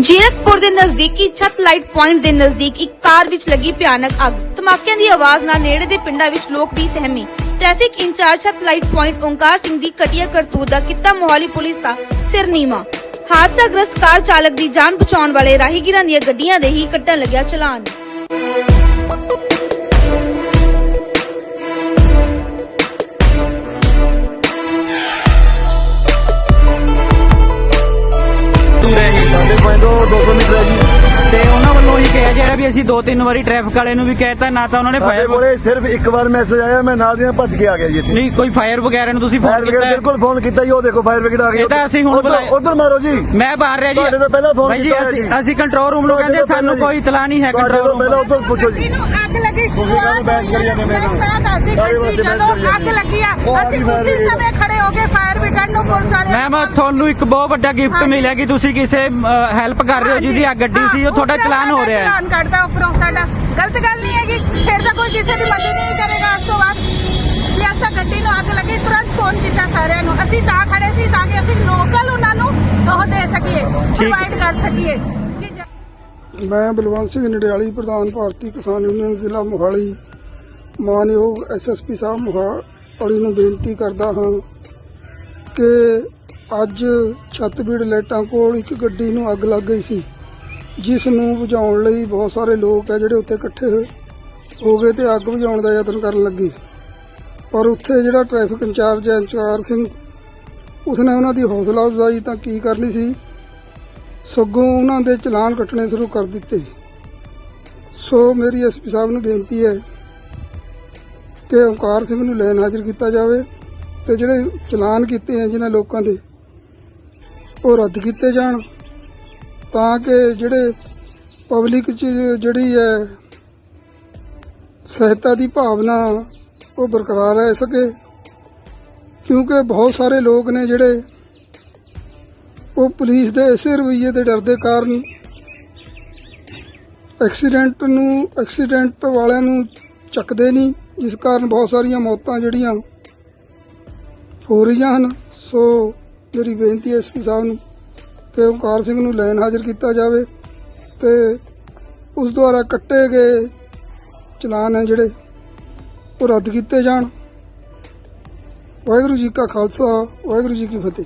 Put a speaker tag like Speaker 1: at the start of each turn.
Speaker 1: ਜੀਰਕਪੁਰ ਦੇ ਨਜ਼ਦੀਕੀ ਛੱਤ ਲਾਈਟ ਪੁਆਇੰਟ ਦੇ ਨਜ਼ਦੀਕ ਇੱਕ ਕਾਰ ਵਿੱਚ ਲੱਗੀ ਭਿਆਨਕ ਅੱਗ। ਧਮਾਕਿਆਂ ਦੀ ਆਵਾਜ਼ ਨਾਲ ਨੇੜੇ ਦੇ ਪਿੰਡਾਂ ਵਿੱਚ ਲੋਕ ਵੀ ਸਹਿਮੇ। Traffic incharge Chhat light point Onkar Singh ਦੀ ਘਟੀਆ ਕਰਤੂਤ ਦਾ ਕੀਤਾ ਮੋਹਾਲੀ ਪੁਲਿਸ ਦਾ ਸਿਰ ਨੀਵਾ। ਹਾਦਸਾਗ੍ਰਸਤ ਕਾਰ ਚਾਲਕ ਦੀ ਜਾਨ ਬਚਾਉਣ ਵਾਲੇ ਰਾਹੀਗੀਰਾਂ ਦੀਆਂ ਗੱਡੀਆਂ ਦੇ ਹੀ ਕੱਟਣ ਲੱਗਿਆ ਚਲਾਨ।
Speaker 2: 200 ਮੀਟਰ ਹੈ ਜੀ।
Speaker 3: ਤੇ ਉਹਨਾਂ ਵੱਲੋਂ ਹੀ ਕਿਹਾ ਜਾ ਰਿਹਾ ਵੀ ਅਸੀਂ ਦੋ ਤਿੰਨ ਵਾਰੀ ਟ੍ਰੈਫਿਕ ਵਾਲੇ ਨੂੰ ਵੀ ਕਹਿਤਾ ਨਾ ਤਾਂ ਉਹਨਾਂ ਨੇ
Speaker 2: ਸਾਡੇ
Speaker 3: ਫਾਇਰ
Speaker 2: ਕੋਲੇ ਸਿਰਫ ਇੱਕ ਵਾਰ ਮੈਸੇਜ ਆਇਆ ਮੈਂ ਨਾਲ ਦੀ ਨਾਲ ਭੱਜ ਕੇ ਆ ਗਿਆ ਜੀ ਇੱਥੇ।
Speaker 3: ਨਹੀਂ ਕੋਈ ਫਾਇਰ ਵਗੈਰਾ ਨੂੰ ਤੁਸੀਂ
Speaker 2: ਫਾਇਰ
Speaker 3: ਫੋਨ
Speaker 2: ਬ੍ਰਿਗੇਡ
Speaker 3: ਕੀਤਾ ਹੈ?
Speaker 2: ਬਿਲਕੁਲ ਫੋਨ ਕੀਤਾ ਜੀ ਉਹ ਦੇਖੋ ਫਾਇਰ ਬ੍ਰਿਗੇਡ ਆ ਗਈ
Speaker 3: ਇਹ ਤਾਂ ਅਸੀਂ ਹੁਣ ਬੁਲਾਏ-
Speaker 2: ਉਧਰ ਮਾਰੋ ਜੀ।
Speaker 3: ਮੈਂ ਬਾਹਰ ਰਿਹਾ ਜੀ।
Speaker 2: ਤੁਹਾਡੇ ਤੋਂ ਪਹਿਲਾਂ phone
Speaker 3: ਬਾਈ ਜੀ
Speaker 2: ਕੀਤਾ ਹੋਇਆ
Speaker 3: ਅਸੀਂ
Speaker 2: ਜੀ।
Speaker 3: ਅਸੀਂ ਕੰਟਰੋਲ ਰੂਮ ਨੂੰ ਕਹਿੰਦੇ ਸਾਨੂੰ ਕੋਈ ਇਤਲਾ ਨਹੀਂ ਹੈ
Speaker 2: ਤੁਹਾਡੇ
Speaker 3: ਕੰਟਰੋਲ
Speaker 2: ਤੋਂ ਪਹਿਲਾਂ
Speaker 3: ਰੂਮ
Speaker 2: ਉਧਰ ਪੁੱਛੋ ਜੀ।
Speaker 4: ਨੂੰ ਅੱਗ ਲੱਗੀ
Speaker 2: ਨਾਲ?
Speaker 4: ਮੈਂ ਦੱਸਦੀ ਜਦੋਂ ਅੱਗ? ਲੱਗੀ ਅਸੀਂ
Speaker 2: ਆਪਣੀ fire
Speaker 4: ਉਸੇ
Speaker 2: brigade
Speaker 4: ਸਮੇਂ ਖੜੇ ਹੋ ਗਏ ਫਾਇਰ ਬ੍ਰਿਗੇਡ ਨੂੰ ਪੁਲਿਸ ਵਾਲੇ
Speaker 3: ਮੈਮ ਤੁਹਾਨੂੰ ਇੱਕ ਬਹੁਤ ਵੱਡਾ ਗਿਫਟ। ਮਿਲਿਆ ਕਿ ਤੁਸੀਂ ਕਿਸੇ ਹੈਲਪ ਕਰ ਰਹੇ ਹੋ ਜਿਹਦੀ ਆ ਗੱਡੀ ਸੀ ਉਹ ਤੁਹਾਡਾ ਚਲਾਨ ਹੋ ਰਿਹਾ ਹੈ।
Speaker 4: ਚਲਾਨ ਕੱਟਦਾ ਉੱਪਰੋਂ ਸਾਡਾ। ਗਲਤ ਗੱਲ ਨਹੀਂ ਹੈਗੀ ਫਿਰ ਤਾਂ ਕੋਈ ਕਿਸੇ ਦੀ ਮਦਦ ਨਹੀਂ ਕਰੇਗਾ ਉਸ ਤੋਂ ਬਾਅਦ। ਵੀ ਅਸਾਂ ਗੱਡੀ ਨੂੰ ਅੱਗ ਲੱਗੀ ਤੁਰੰਤ ਫੋਨ ਕੀਤਾ ਸਾਰਿਆਂ ਨੂੰ। ਅਸੀਂ ਤਾਂ ਖੜੇ ਸੀ ਤਾਂ ਕਿ ਅਸੀਂ ਲੋਕਲ ਉਹਨਾਂ ਨੂੰ ਉਹ ਦੇ ਸਕੀਏ ਪ੍ਰੋਵਾਈਡ ਕਰ ਸਕੀਏ। ਕਿ
Speaker 5: ਮੈਂ ਬਲਵੰਤ ਸਿੰਘ ਨਡਿਆਲੀ ਪ੍ਰਧਾਨ ਭਾਰਤੀ ਕਿਸਾਨ ਯੂਨੀਅਨ ਜ਼ਿਲ੍ਹਾ ਮੋਹਾਲੀ। ਮਾਨਯੋਗ ਐਸਐਸਪੀ ਸਾਹਿਬ ਮੋਹਾਲੀ ਨੂੰ ਬੇਨਤੀ ਕਰਦਾ ਹਾਂ ਕਿ ਅੱਜ ਛੱਤਬੀੜ ਲਾਈਟਾਂ ਕੋਲ ਇੱਕ ਗੱਡੀ ਨੂੰ ਅੱਗ ਲੱਗ ਗਈ ਸੀ, ਜਿਸ ਨੂੰ ਬੁਝਾਉਣ ਲਈ ਬਹੁਤ ਸਾਰੇ ਲੋਕ ਹੈ ਜਿਹੜੇ ਉੱਥੇ ਇਕੱਠੇ ਹੋ ਗਏ ਤੇ ਅੱਗ ਬੁਝਾਉਣ ਦਾ ਯਤਨ ਕਰਨ ਲੱਗੇ। ਪਰ ਉੱਥੇ ਜਿਹੜਾ ਟ੍ਰੈਫਿਕ ਇੰਚਾਰਜ ਹੈ ਇੰਚਾਰਜ ਸਿੰਘ, ਉਸਨੇ ਉਹਨਾਂ ਦੀ ਹੌਸਲਾ ਅਫਜ਼ਾਈ ਤਾਂ ਕੀ ਕਰਨੀ ਸੀ? ਸਗੋਂ ਉਹਨਾਂ ਦੇ ਚਲਾਨ ਕੱਟਣੇ ਸ਼ੁਰੂ ਕਰ ਦਿੱਤੇ। ਸੋ ਮੇਰੀ ਐਸਪੀ ਸਾਹਿਬ ਨੂੰ ਬੇਨਤੀ ਹੈ ਕਿ ਓਮਕਾਰ ਸਿੰਘ ਨੂੰ ਲੈਣ ਹਾਜ਼ਰ ਕੀਤਾ ਜਾਵੇ ਤੇ ਜਿਹੜੇ ਚਲਾਨ ਕੀਤੇ ਹੈ ਜਿਨ੍ਹਾਂ ਲੋਕਾਂ ਦੇ, ਉਹ ਰੱਦ ਕੀਤੇ ਜਾਣ ਤਾਂ ਕਿ ਜਿਹੜੇ ਪਬਲਿਕ ਚ ਜਿਹੜੀ ਹੈ ਸਹਾਇਤਾ ਦੀ ਭਾਵਨਾ ਉਹ ਬਰਕਰਾਰ ਰਹਿ ਸਕੇ। ਕਿਉਂਕਿ ਬਹੁਤ ਸਾਰੇ ਲੋਕ ਨੇ ਜਿਹੜੇ ਉਹ ਪੁਲਿਸ ਦੇ ਇਸੇ ਰਵੱਈਏ ਦੇ ਡਰ ਦੇ ਕਾਰਨ ਐਕਸੀਡੈਂਟ ਨੂੰ ਐਕਸੀਡੈਂਟ ਵਾਲਿਆਂ ਨੂੰ ਚੱਕਦੇ ਨਹੀਂ। ਜਿਸ ਕਾਰਨ ਬਹੁਤ ਸਾਰੀਆਂ ਮੌਤਾਂ ਜਿਹੜੀਆਂ ਹੋ ਰਹੀਆਂ ਹਨ, ਸੋ ਮੇਰੀ ਬੇਨਤੀ ਹੈ ਐਸਪੀ ਸਾਹਿਬ ਨੂੰ ਕਿ ਓਮਕਾਰ ਸਿੰਘ ਨੂੰ ਲੈਣ ਹਾਜ਼ਰ ਕੀਤਾ ਜਾਵੇ ਤੇ ਉਸ ਦੁਆਰਾ ਕੱਟੇ ਗਏ ਚਲਾਨ ਹੈ ਜਿਹੜੇ ਉਹ ਰੱਦ ਕੀਤੇ ਜਾਣ। ਵਾਹਿਗੁਰੂ ਜੀ ਕਾ ਖਾਲਸਾ, ਵਾਹਿਗੁਰੂ ਜੀ ਕੀ ਫਤਿਹ।